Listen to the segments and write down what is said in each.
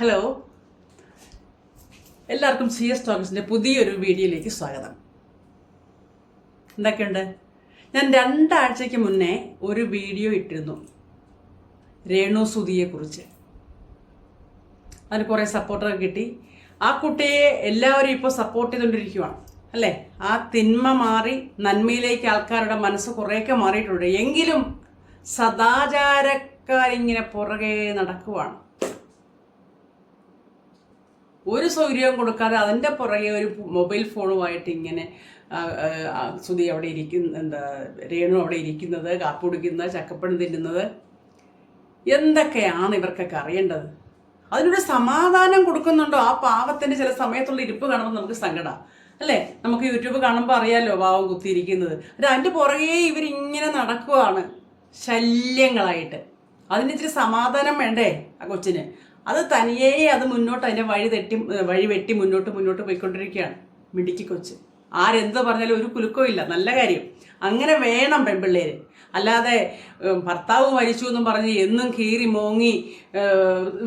Hello എല്ലാവർക്കും C S ടോക്സിന്റെ പുതിയൊരു വീഡിയോയിലേക്ക് സ്വാഗതം. എന്തൊക്കെയുണ്ട്? ഞാൻ രണ്ടാഴ്ചയ്ക്ക് മുന്നേ ഒരു വീഡിയോ ഇട്ടിരുന്നു. രേണു സുധിയെക്കുറിച്ച് അതിന് കുറേ സപ്പോർട്ടൊക്കെ കിട്ടി. ആ കുട്ടിയെ എല്ലാവരും ഇപ്പോൾ സപ്പോർട്ട് ചെയ്തുകൊണ്ടിരിക്കുവാണ് അല്ലേ? ആ തിന്മ മാറി നന്മയിലേക്ക് ആൾക്കാരുടെ മനസ്സ് കുറേയൊക്കെ മാറിയിട്ടുണ്ട്. എങ്കിലും സദാചാരക്കാരിങ്ങനെ പുറകെ നടക്കുവാണ്. ഒരു സൗകര്യവും കൊടുക്കാതെ അതിന്റെ പുറകെ ഒരു മൊബൈൽ ഫോണുമായിട്ട് ഇങ്ങനെ സുധി അവിടെ ഇരിക്കുന്ന എന്താ രേണു അവിടെ ഇരിക്കുന്നത് കാപ്പി കുടിക്കുന്നത് ചക്കപ്പഴം തിന്നുന്നത്. എന്തൊക്കെയാണ് ഇവർക്കൊക്കെ അറിയേണ്ടത്? അതിനൊരു സമാധാനം കൊടുക്കുന്നുണ്ടോ? ആ പാവത്തിന്റെ ചില സമയത്തുള്ള ഇരിപ്പ് കാണുമ്പോൾ നമുക്ക് സങ്കടം. അല്ലേ? നമുക്ക് യൂട്യൂബ് കാണുമ്പോൾ അറിയാലോ പാവം കുത്തിയിരിക്കുന്നത്. അത് അതിന്റെ പുറകെ ഇവരിങ്ങനെ നടക്കുവാണ് ശല്യങ്ങളായിട്ട്. അതിന് ഇച്ചിരി സമാധാനം വേണ്ടേ ആ കൊച്ചിന്? അത് തനിയേ അത് മുന്നോട്ട് അതിന്റെ വഴി തെറ്റി വഴി വെട്ടി മുന്നോട്ട് മുന്നോട്ട് പോയിക്കൊണ്ടിരിക്കുകയാണ് മിടുക്കി കൊച്ച്. ആരെന്ത് പറഞ്ഞാലും ഒരു കുലുക്കവും ഇല്ല. നല്ല കാര്യം. അങ്ങനെ വേണം പെൺപിള്ളേര്. അല്ലാതെ ഭർത്താവ് മരിച്ചു എന്നും പറഞ്ഞ് എന്നും കീറി മോങ്ങി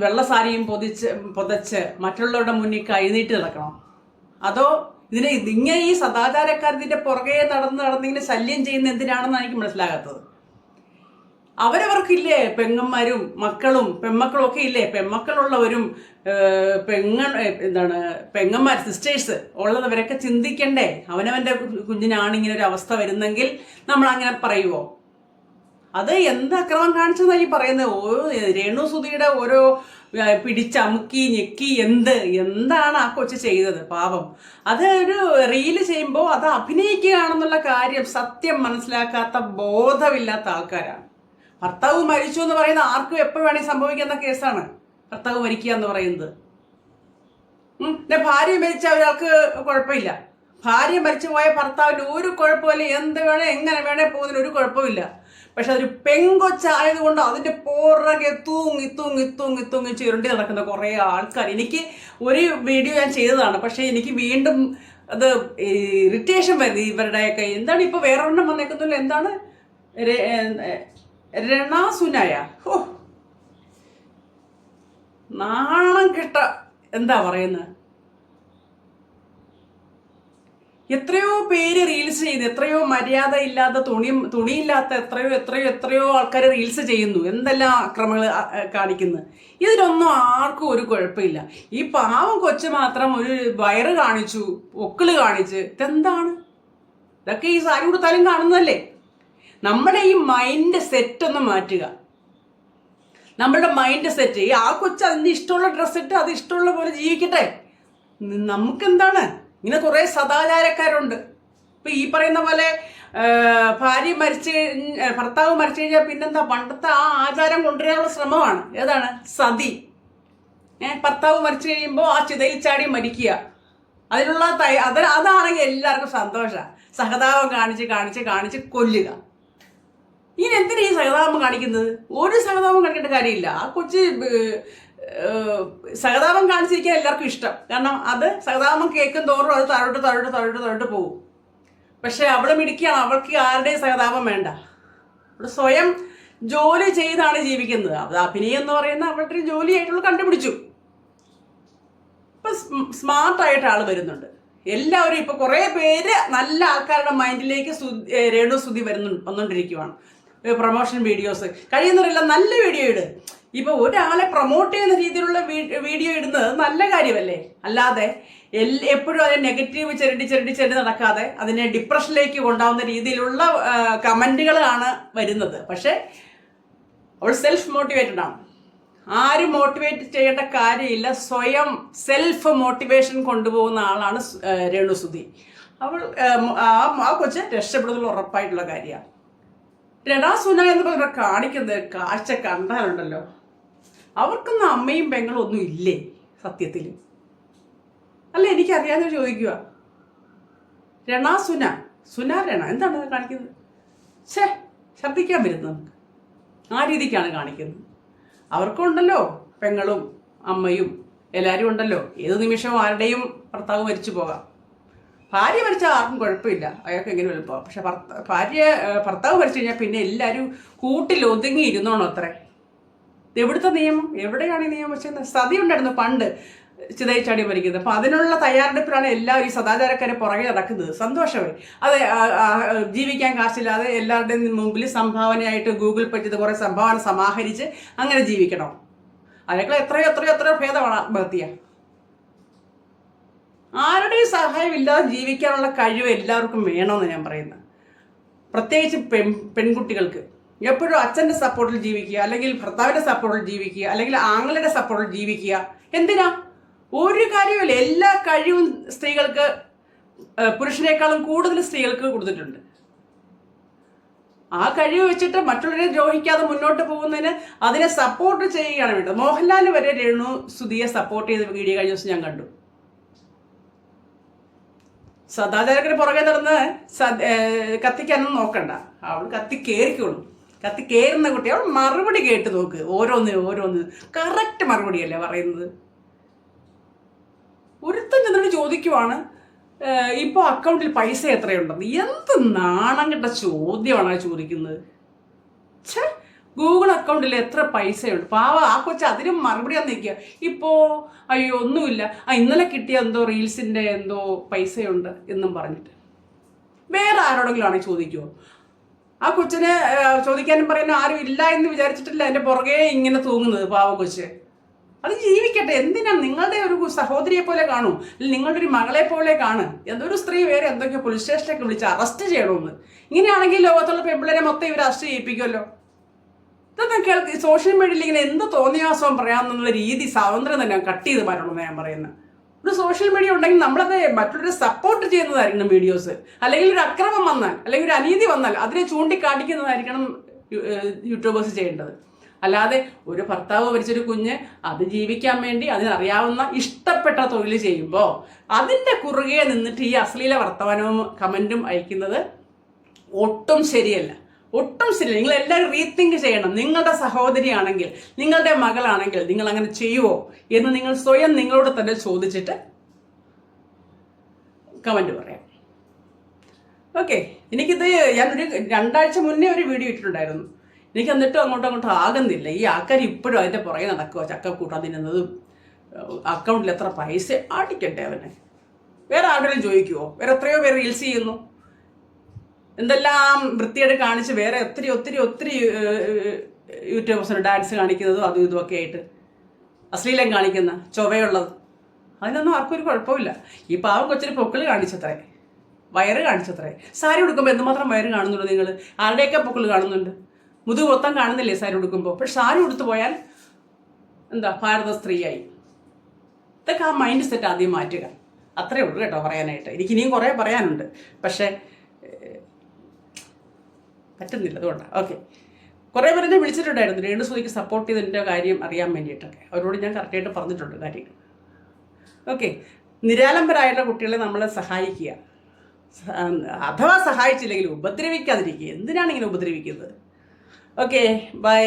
വെള്ളസാരിയും പൊതിച്ച് പൊതച്ച് മറ്റുള്ളവരുടെ മുന്നിൽ കൈനീട്ടി നടക്കണം. അതോ ഇതിനെ ഇങ്ങനെ ഈ സദാചാരക്കാരത്തിന്റെ പുറകെ നടന്ന് നടന്നിങ്ങനെ ശല്യം ചെയ്യുന്ന എന്തിനാണെന്നാണ് എനിക്ക് മനസ്സിലാകാത്തത്. അവരവർക്കില്ലേ? പെങ്ങന്മാരും മക്കളും പെമ്മക്കളും ഒക്കെ ഇല്ലേ പെമ്മക്കളുള്ളവരും പെങ്ങ എന്താണ് പെങ്ങന്മാർ സിസ്റ്റേഴ്സ് ഉള്ളതവരൊക്കെ ചിന്തിക്കണ്ടേ? അവനവന്റെ കുഞ്ഞിനാണ് ഇങ്ങനെ ഒരു അവസ്ഥ വരുന്നെങ്കിൽ നമ്മൾ അങ്ങനെ പറയുമോ അത് എന്ത് അക്രമം കാണിച്ചെന്നാണ് ഈ പറയുന്നത് ഓരോ രേണു സുധിയുടെ ഓരോ പിടിച്ചമുക്കി ഞെക്കി എന്ത്? എന്താണ് ആ കൊച്ചു ചെയ്തത്? പാപം അത് ഒരു റീൽ ചെയ്യുമ്പോൾ അത് അഭിനയിക്കുകയാണെന്നുള്ള കാര്യം സത്യം മനസ്സിലാക്കാത്ത ബോധമില്ലാത്ത ആൾക്കാരാണ്. ഭർത്താവ് മരിച്ചു എന്ന് പറയുന്ന ആർക്കും എപ്പോൾ വേണമെങ്കിൽ സംഭവിക്കുന്ന കേസാണ്. ഭർത്താവ് മരിക്കുക എന്ന് പറയുന്നത്. ഭാര്യ മരിച്ച ഒരാൾക്ക് കുഴപ്പമില്ല. ഭാര്യ മരിച്ചു പോയ ഭർത്താവിന് ഒരു കുഴപ്പമില്ല. എന്ത് വേണേ എങ്ങനെ വേണേ പോകുന്നതിന് ഒരു കുഴപ്പമില്ല. പക്ഷെ അതൊരു പെങ്കൊച്ചായതുകൊണ്ട് അതിന്റെ പുറകെ തൂങ്ങി തൂങ്ങി തൂങ്ങി തൂങ്ങി ചുരുണ്ടി നടക്കുന്ന കുറേ ആൾക്കാർ. എനിക്ക് ഒരു വീഡിയോ ഞാൻ ചെയ്തതാണ്. പക്ഷെ എനിക്ക് വീണ്ടും അത് ഇറിറ്റേഷൻ വരുന്നത് ഇവരുടെയൊക്കെ. എന്താണ് ഇപ്പൊ വേറെ ഒരെണ്ണം വന്നേക്കുന്നില്ല എന്താണ് രണാസുനായ ഹോ. നാണം കിട്ട എന്താ പറയുന്നത് എത്രയോ പേര് റീൽസ് ചെയ്ത് എത്രയോ മര്യാദ ഇല്ലാത്ത തുണി തുണിയില്ലാത്ത എത്രയോ എത്രയോ എത്രയോ ആൾക്കാർ റീൽസ് ചെയ്യുന്നു. എന്തെല്ലാം അക്രമങ്ങൾ കാണിക്കുന്നു. ഇതിലൊന്നും ആർക്കും ഒരു കുഴപ്പമില്ല. ഈ പാവം കൊച്ചു മാത്രം ഒരു വയറ് കാണിച്ചു ഒക്കിൾ കാണിച്ച് ഇതെന്താണ്? ഇതൊക്കെ ഈ സാരി കൊടുത്താലും കാണുന്നതല്ലേ? നമ്മുടെ ഈ മൈൻഡ് സെറ്റ് ഒന്ന് മാറ്റുക. നമ്മളുടെ മൈൻഡ് സെറ്റ് ഈ ആ കൊച്ച് അതിന് ഇഷ്ടമുള്ള ഡ്രസ്സ് ഇട്ട് അത് ഇഷ്ടമുള്ള പോലെ ജീവിക്കട്ടെ. നമുക്ക് നമുക്കെന്താണ്? ഇങ്ങനെ കുറേ സദാചാരക്കാരുണ്ട്. ഇപ്പൊ ഈ പറയുന്ന പോലെ ഭാര്യ മരിച്ചു ഭർത്താവ് മരിച്ചു കഴിഞ്ഞാൽ പിന്നെന്താ? പണ്ടത്തെ ആ ആചാരം കൊണ്ടുവരാനുള്ള ശ്രമമാണ്. ഏതാണ്? സതി. ഭർത്താവ് മരിച്ചു കഴിയുമ്പോൾ ആ ചിതയിൽ ചാടി മരിക്കുക. അതിനുള്ള തൈ അത് അതാണെങ്കിൽ എല്ലാവർക്കും സന്തോഷമാണ് സഹതാപം കാണിച്ച് കാണിച്ച് കാണിച്ച് കൊല്ലുക. ഇങ്ങനെ എന്തിനാ ഈ സഹതാപം കാണിക്കുന്നത്? ഒരു സഹതാപം കാണിക്കേണ്ട കാര്യമില്ല. ആ കൊച്ച് സഹതാപം കാണിച്ചിരിക്കാൻ എല്ലാവർക്കും ഇഷ്ടം. കാരണം അത് സഹതാപം കേൾക്കും തോറും അത് താഴോട്ട് താഴോട്ട് താഴോട്ട് താഴോട്ട് പോകും. പക്ഷെ അവിടെ മിടിക്കുകയാണ് അവൾക്ക് ആരുടെയും സഹതാപം വേണ്ട. അവൾ സ്വയം ജോലി ചെയ്താണ് ജീവിക്കുന്നത്. അത് അഭിനയം എന്ന് പറയുന്ന അവളുടെ ഒരു ജോലിയായിട്ടുള്ള കണ്ടുപിടിച്ചു. ഇപ്പൊ സ്മാർട്ടായിട്ട് ആൾ വരുന്നുണ്ട്. എല്ലാവരും ഇപ്പൊ കുറെ പേര് നല്ല ആൾക്കാരുടെ മൈൻഡിലേക്ക് രേണു സ്തുതി വരുന്നു വന്നുകൊണ്ടിരിക്കുവാണ് പ്രൊമോഷൻ വീഡിയോസ് കഴിയുന്നവരെല്ലാം നല്ല വീഡിയോ ഇട്. ഇപ്പൊ ഒരാളെ പ്രൊമോട്ട് ചെയ്യുന്ന രീതിയിലുള്ള വീഡിയോ ഇടുന്നത് നല്ല കാര്യമല്ലേ? അല്ലാതെ എല്ലാ എപ്പോഴും അതിനെ നെഗറ്റീവ് ചിരണ്ടി ചിരണ്ടി ചിരണ്ടി നടക്കാതെ അതിനെ ഡിപ്രഷനിലേക്ക് കൊണ്ടാവുന്ന രീതിയിലുള്ള കമന്റുകളാണ് വരുന്നത്. പക്ഷേ അവൾ സെൽഫ് മോട്ടിവേറ്റഡ് ആണ്. ആരും മോട്ടിവേറ്റ് ചെയ്യേണ്ട കാര്യമില്ല. സ്വയം സെൽഫ് മോട്ടിവേഷൻ കൊണ്ടുപോകുന്ന ആളാണ് രേണുസുതി അവൾ ആ, കൊച്ച് രക്ഷപ്പെടുന്നുള്ള ഉറപ്പായിട്ടുള്ള കാര്യമാണ്. രണാസുന എന്ന് പറഞ്ഞ കാണിക്കുന്നത് കാഴ്ച കണ്ടാലുണ്ടല്ലോ. അവർക്കൊന്നും അമ്മയും പെങ്ങളും ഒന്നും ഇല്ലേ സത്യത്തിൽ അല്ല എനിക്കറിയാതെ ചോദിക്കുക. രണാസുന സുന രണ എന്താണ് കാണിക്കുന്നത്? ഛേ ഛർദ്ദിക്കാൻ വരുന്നത് നമുക്ക്. ആ രീതിക്കാണ് കാണിക്കുന്നത്. അവർക്കും ഉണ്ടല്ലോ പെങ്ങളും അമ്മയും എല്ലാവരും ഉണ്ടല്ലോ. ഏത് നിമിഷവും ആരുടെയും ഭർത്താവ് മരിച്ചു പോകാം. ഭാര്യ മരിച്ചാൽ ആർക്കും കുഴപ്പമില്ല. അയാൾക്ക് എങ്ങനെ വലുപ്പം പക്ഷെ ഭാര്യ ഭർത്താവ് മരിച്ചു കഴിഞ്ഞാൽ പിന്നെ എല്ലാവരും കൂട്ടിൽ ഒതുങ്ങി ഇരുന്നോണം അത്രേ. എവിടുത്തെ നിയമം? എവിടെയാണ് ഈ നിയമം വെച്ചത് സതി ഉണ്ടായിരുന്നു പണ്ട് ചിതയിച്ചാടി മരിക്കുന്നത്. അപ്പം അതിനുള്ള തയ്യാറെടുപ്പിലാണ് എല്ലാവരും ഈ സദാചാരക്കാരെ പുറകെ നടക്കുന്നത്. സന്തോഷമായി. അത് ജീവിക്കാൻ കാശില്ലാതെ എല്ലാവരുടെയും മുമ്പിൽ സംഭാവനയായിട്ട് ഗൂഗിൾ പേ ചെയ്ത് കുറേ സംഭാവന സമാഹരിച്ച് അങ്ങനെ ജീവിക്കണം. അതിനേക്കാൾ എത്രയോ എത്രയോ എത്രയോ ഭേദമാണ് ആത്മഹത്യ ആരുടെയും സഹായം ഇല്ലാതെ ജീവിക്കാനുള്ള കഴിവ് എല്ലാവർക്കും വേണമെന്ന് ഞാൻ പറയുന്നത്. പ്രത്യേകിച്ച് പെൺ പെൺകുട്ടികൾക്ക്. എപ്പോഴും അച്ഛന്റെ സപ്പോർട്ടിൽ ജീവിക്കുക അല്ലെങ്കിൽ ഭർത്താവിന്റെ സപ്പോർട്ടിൽ ജീവിക്കുക അല്ലെങ്കിൽ ആങ്ങളുടെ സപ്പോർട്ടിൽ ജീവിക്കുക. എന്തിനാ? ഒരു കാര്യമില്ല എല്ലാ കഴിവും സ്ത്രീകൾക്ക് പുരുഷനേക്കാളും കൂടുതൽ സ്ത്രീകൾക്ക് കൊടുത്തിട്ടുണ്ട്. ആ കഴിവ് വെച്ചിട്ട് മറ്റുള്ളവരെ ദ്രോഹിക്കാതെ മുന്നോട്ട് പോകുന്നതിന് അതിനെ സപ്പോർട്ട് ചെയ്യുകയാണ് വേണ്ടത്. മോഹൻലാൽ വരെ രേണു സുധിയെ സപ്പോർട്ട് ചെയ്ത വീഡിയോ കഴിഞ്ഞ ദിവസം ഞാൻ കണ്ടു. സദാചാരത്തിന് പുറകെ നടന്ന് കത്തിക്കാനൊന്നും നോക്കണ്ട. അവൾ കത്തി കയറിക്കോളും കത്തി കയറുന്ന കുട്ടി അവൾ മറുപടി കേട്ട് നോക്ക്. ഓരോന്ന് ഓരോന്ന്. കറക്റ്റ് മറുപടിയല്ലേ പറയുന്നത്? ഒരുത്തൻ ചെന്നിട്ട് ചോദിക്കുവാണ് ഇപ്പോൾ അക്കൗണ്ടിൽ പൈസ എത്രയുണ്ടെന്ന്. എന്ത് നാണം കെട്ട ചോദ്യമാണ് ചോദിക്കുന്നത്? ഗൂഗിൾ അക്കൗണ്ടിൽ എത്ര പൈസയുണ്ട്? പാവ ആ കൊച്ചു അതിനും മറുപടി നിൽക്കുക. ഇപ്പോൾ അയ്യോ ഒന്നുമില്ല. ആ ഇന്നലെ കിട്ടിയ എന്തോ റീൽസിന്റെ എന്തോ പൈസയുണ്ട് എന്നും പറഞ്ഞിട്ട്. വേറെ ആരോടെങ്കിലും ആണെങ്കിൽ ചോദിക്കുമോ ആ കൊച്ചിനെ ചോദിക്കാനും പറയാനും ആരും ഇല്ല എന്ന് വിചാരിച്ചിട്ടില്ല. എന്റെ പുറകെ ഇങ്ങനെ തൂങ്ങുന്നത് പാവ കൊച്ച്. അത് ജീവിക്കട്ടെ. എന്തിനാണ് നിങ്ങളുടെ ഒരു സഹോദരിയെ പോലെ കാണൂ? നിങ്ങളുടെ ഒരു മകളെ പോലെ കാണ്? എന്തൊരു സ്ത്രീ വേറെ എന്തൊക്കെയോ പോലീസ് സ്റ്റേഷനിലൊക്കെ വിളിച്ച് അറസ്റ്റ് ചെയ്യണമെന്ന് ഇങ്ങനെയാണെങ്കിൽ ലോകത്തുള്ള പെമ്പിളരെ മൊത്തം ഇവർ അറസ്റ്റ് ചെയ്യിപ്പിക്കുമല്ലോ ഇതൊക്കെ കേൾക്ക് സോഷ്യൽ മീഡിയയിൽ ഇങ്ങനെ എന്ത് തോന്നിയാസവും പറയാമെന്നുള്ള രീതി സ്വാതന്ത്ര്യം തന്നെ കട്ട് ചെയ്ത് മാറ്റണമെന്ന് ഞാൻ പറയുന്നത് ഒരു സോഷ്യൽ മീഡിയ ഉണ്ടെങ്കിൽ നമ്മളത് മറ്റുള്ളവരെ സപ്പോർട്ട് ചെയ്യുന്നതായിരിക്കണം വീഡിയോസ് അല്ലെങ്കിൽ ഒരു അക്രമം വന്നാൽ അല്ലെങ്കിൽ ഒരു അനീതി വന്നാൽ അതിനെ ഏഹ് യൂട്യൂബേഴ്സ് ചെയ്യേണ്ടത്. അല്ലാതെ ഒരു ഭർത്താവ് മരിച്ചൊരു കുഞ്ഞ് അത് ജീവിക്കാൻ വേണ്ടി അതിനറിയാവുന്ന ഇഷ്ടപ്പെട്ട തൊഴിൽ ചെയ്യുമ്പോൾ അതിന്റെ കുറുകെ നിന്നിട്ട് ഈ അശ്ലീല വർത്തമാനവും കമന്റും അയക്കുന്നത് ഒട്ടും ശരിയല്ല. ഒട്ടും ശരിയല്ല. നിങ്ങൾ എല്ലാവരും റീതിങ്ക് ചെയ്യണം. നിങ്ങളുടെ സഹോദരിയാണെങ്കിൽ നിങ്ങളുടെ മകളാണെങ്കിൽ നിങ്ങൾ അങ്ങനെ ചെയ്യുവോ എന്ന് നിങ്ങൾ സ്വയം നിങ്ങളോട് തന്നെ ചോദിച്ചിട്ട് കമന്റ് പറയാം. ഓക്കെ എനിക്കിത് ഞാനൊരു രണ്ടാഴ്ച മുന്നേ ഒരു വീഡിയോ ഇട്ടിട്ടുണ്ടായിരുന്നു. എനിക്ക് എന്നിട്ടും അങ്ങോട്ടും അങ്ങോട്ടും ആകുന്നില്ല. ഈ ആൾക്കാർ ഇപ്പോഴും അതിന്റെ പുറകെ നടക്കുക ചക്ക കൂട്ടാൻ തിന്നുന്നതും അക്കൗണ്ടിൽ എത്ര പൈസ അടിക്കട്ടെ അവനെ? വേറെ ആരുടെയും ചോദിക്കുമോ വേറെ എത്രയോ പേര് റീൽസ് ചെയ്യുന്നു. എന്തെല്ലാം വൃത്തിയായിട്ട് കാണിച്ച് വേറെ ഒത്തിരി ഒത്തിരി ഒത്തിരി യൂട്യൂബേഴ്സിന് ഡാൻസ് കാണിക്കുന്നതും അതും ഇതും ഒക്കെ ആയിട്ട്. അശ്ലീലം കാണിക്കുന്ന ചൊവയുള്ളത് അതിനൊന്നും ആർക്കും ഒരു കുഴപ്പമില്ല. ഈ പാവം കൊച്ചിന് പൊക്കിൾ കാണിച്ചത്രേ. വയറ് കാണിച്ചത്രേ. സാരി ഉടുക്കുമ്പോൾ എന്തുമാത്രം വയറ് കാണുന്നുണ്ട് നിങ്ങൾ ആരുടെയൊക്കെ പൊക്കിൾ കാണുന്നുണ്ട്? മുതുക് മൊത്തം കാണുന്നില്ലേ സാരി ഉടുക്കുമ്പോൾ പക്ഷെ സാരി ഉടുത്തു പോയാൽ എന്താ ഭാരത സ്ത്രീയായി. ഇതൊക്കെ ആ മൈൻഡ് സെറ്റ് ആദ്യം മാറ്റുക. അത്രേ ഉള്ളൂ കേട്ടോ പറയാനായിട്ട്. എനിക്ക് ഇനിയും കുറേ പറയാനുണ്ട്. പക്ഷേ പറ്റുന്നില്ല അതുകൊണ്ടാണ് ഓക്കെ കുറേ പേര് വിളിച്ചിട്ടുണ്ടായിരുന്നു. രേണു സുധിക്ക് സപ്പോർട്ട് ചെയ്തതിന്റെ കാര്യം അറിയാൻ വേണ്ടിയിട്ടൊക്കെ. അവരോട് ഞാൻ കറക്റ്റായിട്ട് പറഞ്ഞിട്ടുണ്ട് കാര്യങ്ങൾ ഓക്കെ നിരാലംബരായുള്ള കുട്ടികളെ നമ്മൾ സഹായിക്കുക. അഥവാ സഹായിച്ചില്ലെങ്കിൽ ഉപദ്രവിക്കാതിരിക്കുക. എന്തിനാണ് ഇങ്ങനെ ഉപദ്രവിക്കുന്നത്? Okay bye